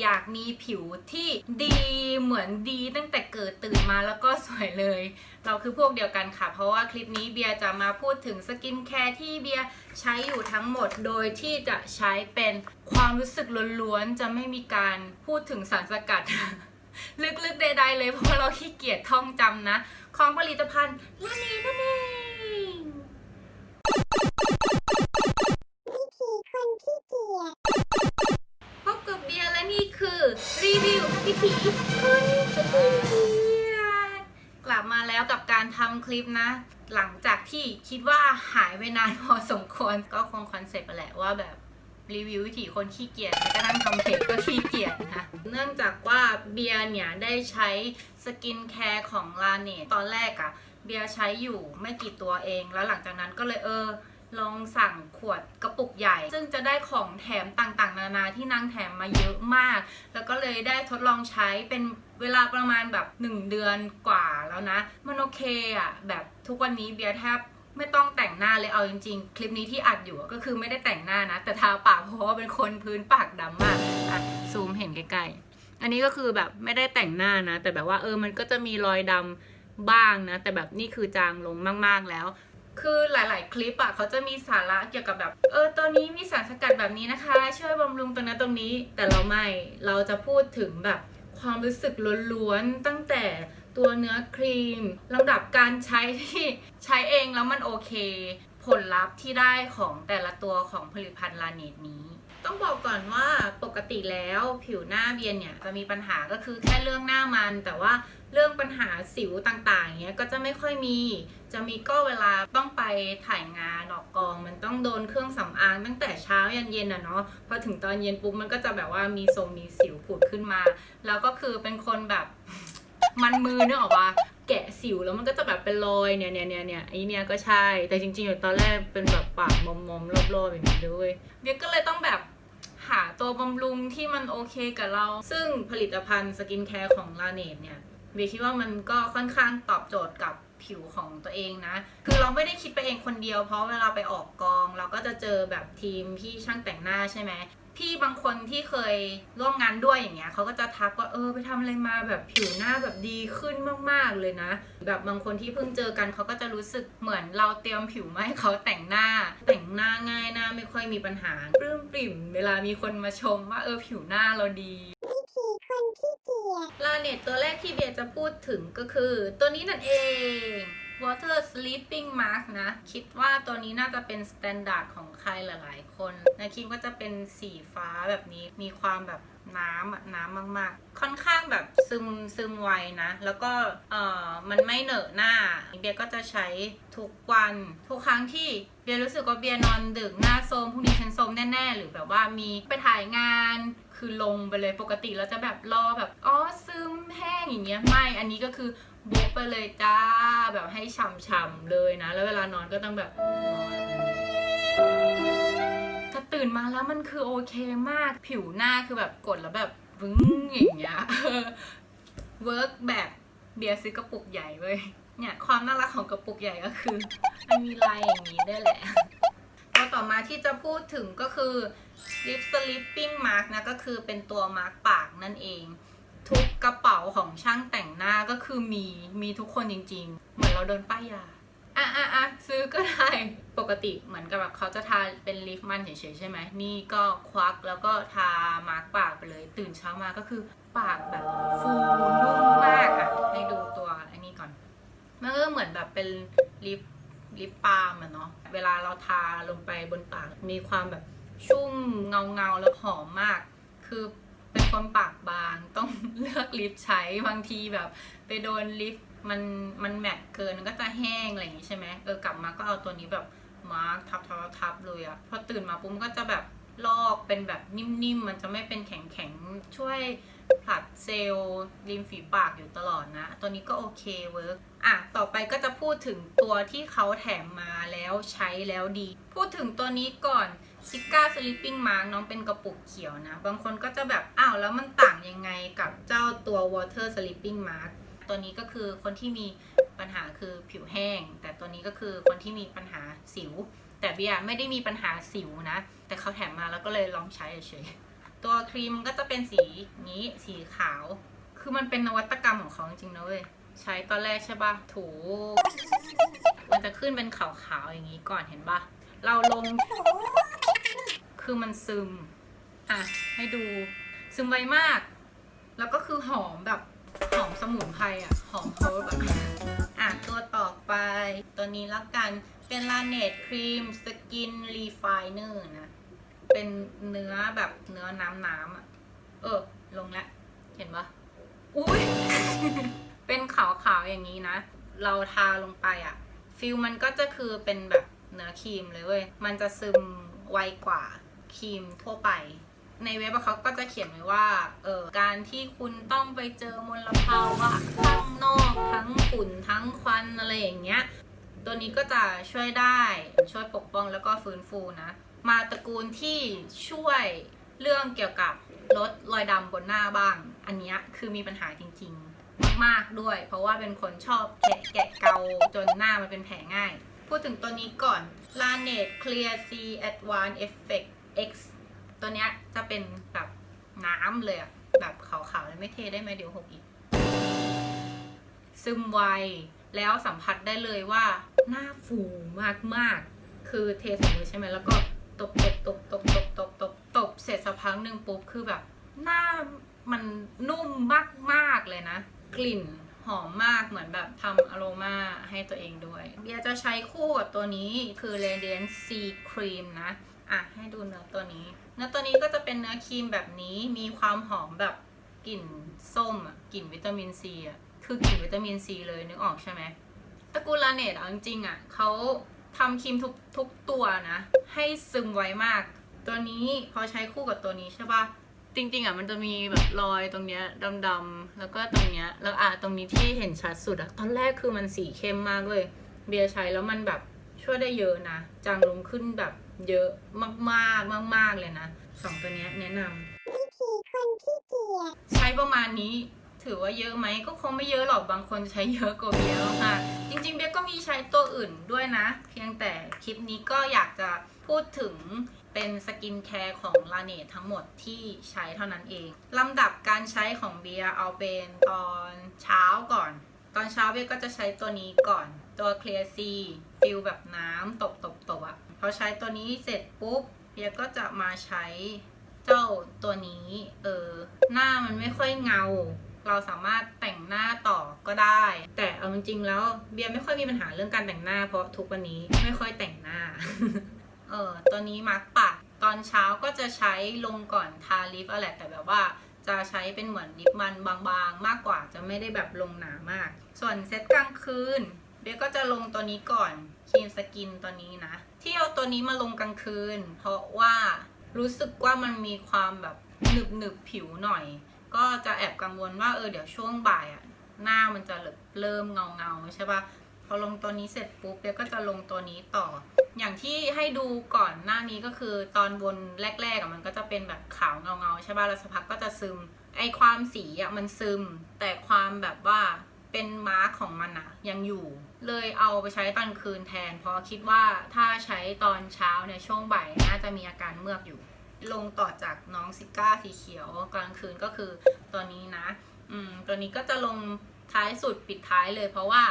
อยากมีผิวที่ดีเหมือนดีตั้งแต่เกิดตื่นมาแล้วก็สวยเลย เราคือพวกเดียวกันค่ะ เพราะว่าคลิปนี้เบียร์จะมาพูดถึงสกินแคร์ที่เบียร์ใช้อยู่ทั้งหมด โดยที่จะใช้เป็นความรู้สึกล้วนๆ จะไม่มีการพูดถึงสารสกัด ลึกๆใดๆเลยเพราะเราขี้เกียจท่องจำนะ ของผลิตภัณฑ์ลาเนนั่นเอง คนขี้เกียจกลับมาแล้วกับการทำคลิปนะ หลังจากที่คิดว่าหายไปนานพอสมควรก็คงคอนเซ็ปต์ไปแหละว่าแบบรีวิววิถีคนขี้เกียจแม้กระทั่งทำเพจก็ขี้เกียจนะ เนื่องจากว่าเบียร์เนี่ยได้ใช้สกินแคร์ของลาเนตตอนแรกอะเบียร์ใช้อยู่ไม่กี่ตัวเอง แล้วหลังจากนั้นก็เลยเออ ลองสั่งขวดกระปุกใหญ่ ซึ่งจะได้ของแถมต่างๆ นานาที่นางแถมมาเยอะมาก แล้วก็เลยได้ทดลองใช้เป็นเวลาประมาณแบบ 1 เดือนกว่าแล้วนะ มันโอเคอะแบบทุกวันนี้เบียร์แทบไม่ต้องแต่งหน้าเลยเอาจริงๆ คลิปนี้ที่อัดอยู่ก็คือไม่ได้แต่งหน้านะ แต่ทาปากเพราะว่าเป็นคนพื้นปากดำมากอะซูมเห็นใกล้ๆ อันนี้ก็คือแบบไม่ได้แต่งหน้านะ แต่แบบว่าเออมันก็จะมีรอยดำบ้างนะ แต่แบบนี่คือจางลงมากๆแล้ว คือหลาย ๆ คลิปอะเขาจะมีสาระเกี่ยวกับแบบเออตัวนี้มีสารสกัดแบบนี้นะคะ ช่วยบำรุงตรงนั้นตรงนี้ แต่เราไม่เราจะพูดถึงแบบความรู้สึกล้วนๆตั้งแต่ตัวเนื้อครีมลำดับการใช้ที่ใช้เองแล้วมันโอเค ผลลัพธ์ที่ได้ของแต่ละตัวของผลิตภัณฑ์ลาเนตนี้ ต้องบอกก่อนว่าปกติแล้วผิวหน้าเบียนเนี่ยจะมีปัญหาก็คือแค่เรื่องหน้ามัน แต่ว่าเรื่องปัญหาสิวต่างๆเนี้ยก็จะไม่ค่อยมี จะมีก็เวลาต้องไปถ่ายงานออกกอง มันต้องโดนเครื่องสำอางตั้งแต่เช้ายันเย็นอะเนาะพอถึงตอนเย็นปุ๊บมันก็จะแบบว่ามีทรงมีสิวผุดขึ้นมา แล้วก็คือเป็นคนแบบมันมือเนกออกว่าแกะสิวแล้วมันก็จะแบบเป็นรอยเนี่ยเนี่ยเนี่ยเนี่ยไอเนี่ยก็ใช่แต่จริงๆอยู่ตอนแรกเป็นแบบปากมอมๆรอบๆอย่างนี้ด้วยเบียก็เลยต้องแบบ ตัวบำรุงที่มันโอเคกับเรา ซึ่งผลิตภัณฑ์สกินแคร์ของลาเนตเนี่ยเบคิดว่ามันก็ค่อนข้างตอบโจทย์กับ ผิวของตัวเองนะ คือเราไม่ได้คิดไปเองคนเดียว เพราะเวลาไปออกกอง เราก็จะเจอแบบทีมพี่ช่างแต่งหน้าใช่ไหมพี่บางคนที่เคยร่วมงานด้วยอย่างเงี้ยเขาก็จะทักว่าเออไปทำอะไรมาแบบผิวหน้าแบบดีขึ้นมากๆเลยนะ แบบบางคนที่เพิ่งเจอกันเขาก็จะรู้สึกเหมือนเราเตรียมผิวมาให้เขาแต่งหน้า แต่งหน้าง่ายหน้าไม่ค่อยมีปัญหาปลื้มปริ่ม เวลามีคนมาชมว่าเออผิวหน้าเราดีวิธีคนขี้เก ลาเน็ตตัวแรกที่เบียร์จะพูดถึงก็คือ ตัวนี้นั่นเอง Water Sleeping Mask นะ คิดว่าตัวนี้น่าจะเป็นสแตนดาร์ดของใครหลายๆ คนนะคิดว่าจะเป็นสีฟ้าแบบนี้มีความแบบน้ำน้ำมากๆ ค่อนข้างแบบซึมซึมไวนะ แล้วก็เอ่อมันไม่เหนอะหน้า เบียร์ก็จะใช้ทุกวัน ทุกครั้งที่เบียร์รู้สึกว่าเบียร์นอนดึกหน้าโทรมพรุ่งนี้ฉันโทรมแน่ๆ หรือแบบว่ามีไปถ่ายงาน คือลงไปเลยปกติเราจะแบบรอแบบอ๋อซึมแห้งอย่างเงี้ยไม่อันนี้ก็คือโบ๊ไปเลยจ้าแบบให้ฉ่ำๆเลยนะ แล้วเวลานอนก็ต้องแบบนอนถ้าตื่นมาแล้วมันคือโอเคมากผิวหน้าคือแบบกดแล้วแบบวึ้งอย่างเงี้ยเวิร์กแบบเบียร์ซื้อกระปุกใหญ่เว้ยเนี่ยความน่ารักของกระปุกใหญ่ก็คือ มันมีลายอย่างนี้ด้วยแหละตัวต่อมาที่จะพูดถึงก็คือ lip sleeping mask นะก็คือเป็นตัวมาร์กปากนั่นเอง ทุกกระเป๋าของช่างแต่งหน้าก็คือมีมีทุกคนจริง ๆ เหมือนเราโดนป้ายยาอะอะอะซื้อก็ได้ปกติเหมือนกับแบบเขาจะทาเป็นลิฟมันเฉยๆใช่ไหมนี่ก็ควักแล้วก็ทามาร์กปากไปเลย ตื่นเช้ามาก็คือปากแบบฟูนุ่มมากอะให้ดูตัวอันนี้ก่อนมันก็เหมือนแบบเป็นลิปลิปบาล์มอะเนาะเวลาเราทาลงไปบนปากมีความแบบ ชุ่มเงาเงาแล้วหอมมาก คือเป็นคนปากบางต้องเลือกลิปใช้บางทีแบบ ไปโดนลิปมันมันแมตต์เกินก็จะแห้งอะไรอย่างงี้ใช่ไหมเออกลับมาก็เอาตัวนี้แบบมาร์คทับทับทับเลยอะพอตื่นมาปุ๊บก็จะแบบลอกเป็นแบบนิ่มๆ มันจะไม่เป็นแข็งๆ ช่วยผลัดเซลล์ริมฝีปากอยู่ตลอดนะ ตัวนี้ก็โอเคเวิร์กอะ ต่อไปก็จะพูดถึงตัวที่เขาแถมมาแล้วใช้แล้วดี พูดถึงตัวนี้ก่อน ซิก้าสลิปปิ้งมาร์กน้องเป็นกระปุกเขียวนะ บางคนก็จะแบบ อ้าว แล้วมันต่างยังไงกับเจ้าตัว water sleeping mask ตัวนี้ก็คือคนที่มีปัญหาคือผิวแห้ง แต่ตัวนี้ก็คือคนที่มีปัญหาสิว แต่เบียร์ไม่ได้มีปัญหาสิวนะ แต่เขาแถมมาแล้วก็เลยลองใช้เฉยตัวครีมมันก็จะเป็นสีนี้สีขาว คือมันเป็นนวัตกรรมของเขาจริงๆนะเว้ย ใช้ตอนแรกใช่ปะถู มันจะขึ้นเป็นขาวๆอย่างนี้ก่อนเห็นปะเราลง คือมันซึม อะ ให้ดู ซึมไวมาก แล้วก็คือหอมแบบหอมสมุนไพรอะ หอมเพิร์บอะอะ ตัวต่อไป ตัวนี้แล้วกัน เป็นลาเนตครีมสกินรีไฟเนอร์นะ เป็นเนื้อแบบเนื้อน้ำน้ำๆอะ เออ ลงแล้วเห็นปะอุ้ย เป็นขาวๆอย่างนี้นะ เราทาลงไปอะฟิลมันก็จะคือเป็นแบบเนื้อครีมเลยเว้ย มันจะซึมไวกว่า ครีมทั่วไป ในเว็บเขาก็จะเขียนไว้ว่าเออการที่คุณต้องไปเจอมลภาวะข้างนอกทั้งฝุ่นทั้งควันอะไรอย่างเงี้ยตัวนี้ก็จะช่วยได้ช่วยปกป้องแล้วก็ฟื้นฟูนะมาตระกูลที่ช่วยเรื่องเกี่ยวกับลดรอยดำบนหน้าบ้าง อันนี้คือมีปัญหาจริงๆ มากๆด้วย เพราะว่าเป็นคนชอบแกะแกะเกาจนหน้ามันเป็นแผลง่าย พูดถึงตัวนี้ก่อน Laneige Clear C Advanced Effect X ตัวเนี้ยจะเป็นแบบน้ำเลยอะแบบขาวๆเลยไม่เทได้ไหมเดี๋ยวหกอีก ซึมไว แล้วสัมผัสได้เลยว่าหน้าฟูมากๆ คือเทใส่เลยใช่ไหมแล้วก็ตบตบตบตบตบตบตบตบเสร็จสักพักหนึ่งปุ๊บคือแบบ หน้ามันนุ่มมากๆเลยนะ กลิ่นหอมมากเหมือนแบบทำอโรมาให้ตัวเองด้วย เบียจะใช้คู่กับตัวนี้คือ Radiant C Cream นะ อะให้ดูเนื้อตัวนี้ เนื้อตัวนี้ก็จะเป็นเนื้อครีมแบบนี้มีความหอมแบบกลิ่นส้มอะกลิ่นวิตามินซีอะคือกลิ่นวิตามินซีเลยนึกออกใช่ไหมตระกูลลาเนตเอาจริงๆอะเขาทำครีมทุกทุกตัวนะ ให้ซึมไวมาก ตัวนี้พอใช้คู่กับตัวนี้ใช่ปะจริงๆอะมันจะมีแบบรอยตรงเนี้ยดำๆแล้วก็ตรงเนี้ยแล้วอะตรงนี้ที่เห็นชัดสุดอะตอนแรกคือมันสีเข้มมากเลย เบียร์ใช้แล้วมันแบบช่วยได้เยอะนะจางลงขึ้นแบบ เยอะมากๆมากๆเลยนะสองตัวเนี้ยแนะนำวิธีคนขี้เกียจใช้ประมาณนี้ถือว่าเยอะไหมก็คงไม่เยอะหรอกบางคนใช้เยอะกว่าเบียร์ค่ะ จริงๆเบียร์ก็มีใช้ตัวอื่นด้วยนะ เพียงแต่คลิปนี้ก็อยากจะพูดถึงเป็นสกินแคร์ของลาเนตทั้งหมดที่ใช้เท่านั้นเองลำดับการใช้ของเบียร์เอาเป็นตอนเช้าก่อน ตอนเช้าเบียร์ก็จะใช้ตัวนี้ก่อน ตัว Clear C ฟิลแบบน้ำตบตบตบอะ พอใช้ตัวนี้เสร็จปุ๊บเบียก็จะมาใช้เจ้าตัวนี้ เออ หน้ามันไม่ค่อยเงา เราสามารถแต่งหน้าต่อก็ได้ แต่เอาจริงๆแล้วเบียร์ไม่ค่อยมีปัญหาเรื่องการแต่งหน้า เพราะทุกวันนี้ไม่ค่อยแต่งหน้า เออตัวนี้มาร์กปากตอนเช้าก็จะใช้ลงก่อนทาลิปอะไรแต่แบบว่าจะใช้เป็นเหมือนลิปมันบางๆ มากกว่าจะไม่ได้แบบลงหนามาก ส่วนเซตกลางคืน เบียก็จะลงตัวนี้ก่อนครีมสกินตัวนี้นะ ที่เอาตัวนี้มาลงกลางคืน เพราะว่ารู้สึกว่ามันมีความแบบหนึบหนึบผิวหน่อย ก็จะแอบกังวลว่าเออเดี๋ยวช่วงบ่ายอะหน้ามันจะเริ่มเงาเงาใช่ปะพอลงตัวนี้เสร็จปุ๊บเบียก็จะลงตัวนี้ต่อ อย่างที่ให้ดูก่อนหน้านี้ก็คือตอนบนแรกๆมันก็จะเป็นแบบขาวเงาเงาใช่ป่ะแล้วสักพักก็จะซึม ไอความสีอะมันซึม แต่ความแบบว่าเป็นมาร์กของมันอะยังอยู่ เลยเอาไปใช้ตอนคืนแทน เพราะคิดว่าถ้าใช้ตอนเช้าเนี่ยช่วงบ่ายน่าจะมีอาการเมือกอยู่ ลงต่อจากน้องซิก้าสีเขียวกลางคืนก็คือตัวนี้นะ อืมตัวนี้ก็จะลงท้ายสุดปิดท้ายเลย เพราะว่า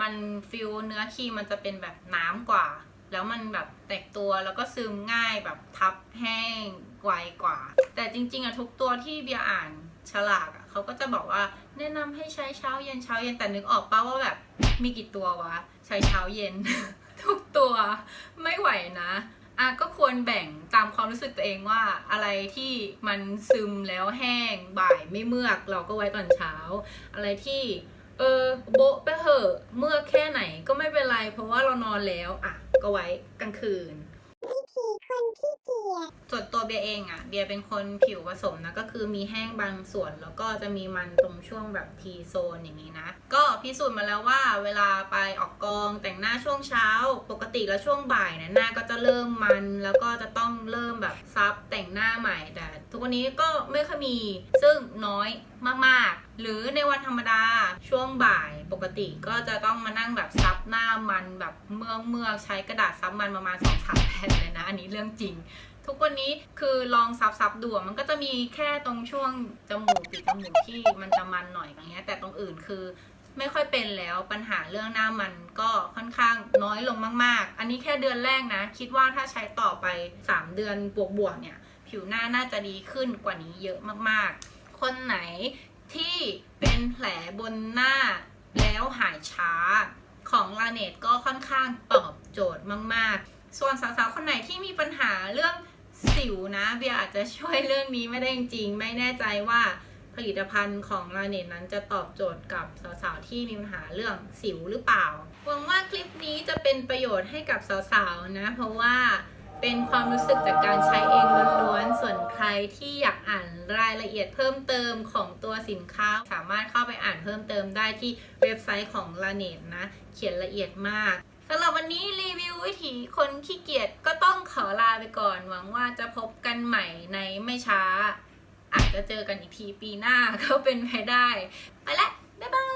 มันฟิลเนื้อครีมมันจะเป็นแบบน้ำกว่า แล้วมันแบบแตกตัวแล้วก็ซึมง่ายแบบทับแห้งไวกว่า แต่จริงๆอะทุกตัวที่เบียร์อ่านฉลากอะ เขาก็จะบอกว่าแนะนำให้ใช้เช้าเย็นเช้าเย็นแต่นึกออกป่าว่าแบบมีกี่ตัววะ ใช้เช้าเย็น ทุกตัวไม่ไหวนะอะก็ควรแบ่งตามความรู้สึกตัวเองว่าอะไรที่มันซึมแล้วแห้งบ่ายไม่เมือกเราก็ไว้ตอนเช้า อะไรที่เออโบะไปเหอะเมื่อกแค่ไหนก็ไม่เป็นไร เพราะว่าเรานอนแล้วอะก็ไว้กลางคืน วิธีคนขี้เกียจ ส่วนตัว เบียเองอะ่ะ เบียเป็นคนผิวผสมนะ ก็คือมีแห้งบางส่วน แล้วก็จะมีมันตรงช่วงแบบทีโซนอย่างนี้นะ ก็พิสูจน์มาแล้วว่าเวลาไปออกกองแต่งหน้าช่วงเช้า ปกติแล้วช่วงบ่ายเนี่ยหน้าก็จะเริ่มมัน แล้วก็จะต้องเริ่มแบบซับแต่งหน้าใหม่ แต่ทุกวันนี้ก็ไม่ค่อยมี ซึ่งน้อยมากๆ หรือในวันธรรมดาช่วงบ่ายปกติก็จะต้องมานั่งแบบซับหน้ามันแบบเมือกเมือกๆใช้กระดาษซับมันประมาณสองสามแผ่นเลยนะ อันนี้เรื่องจริง ทุกวันนี้คือลองซับซับดูมันก็จะมีแค่ตรงช่วงจมูกปีกจมูกที่มันจะมันหน่อยอย่างเงี้ยแต่ตรงอื่นคือไม่ค่อยเป็นแล้วปัญหาเรื่องหน้ามันก็ค่อนข้างน้อยลงมาก ๆ อันนี้แค่เดือนแรกนะ คิดว่าถ้าใช้ต่อไป 3 เดือนบวกๆเนี่ย ผิวหน้าน่าจะดีขึ้นกว่านี้เยอะมากๆ คนไหนที่เป็นแผลบนหน้าแล้วหายช้าของลาเนตก็ค่อนข้างตอบโจทย์มาก ๆ ส่วนสาวๆคนไหนที่มีปัญหาเรื่อง สิวนะเบียอาจจะช่วยเรื่องนี้ไม่ได้จริงๆ ไม่แน่ใจว่าผลิตภัณฑ์ของลาเนตนั้นจะตอบโจทย์กับสาวๆที่มีปัญหาเรื่องสิวหรือเปล่า หวังว่าคลิปนี้จะเป็นประโยชน์ให้กับสาวๆนะ เพราะว่าเป็นความรู้สึกจากการใช้เองล้วนๆ ส่วนใครที่อยากอ่านรายละเอียดเพิ่มเติมของตัวสินค้า สามารถเข้าไปอ่านเพิ่มเติมได้ที่เว็บไซต์ของ l a n e t นะ เขียนละเอียดมาก สำหรับวันนี้รีวิววิถีคนขี้เกียจก็ต้องขอลาไปก่อน หวังว่าจะพบกันใหม่ในไม่ช้า อาจจะเจอกันอีกทีปีหน้าก็เป็นไปได้ ไปละ บ๊ายบาย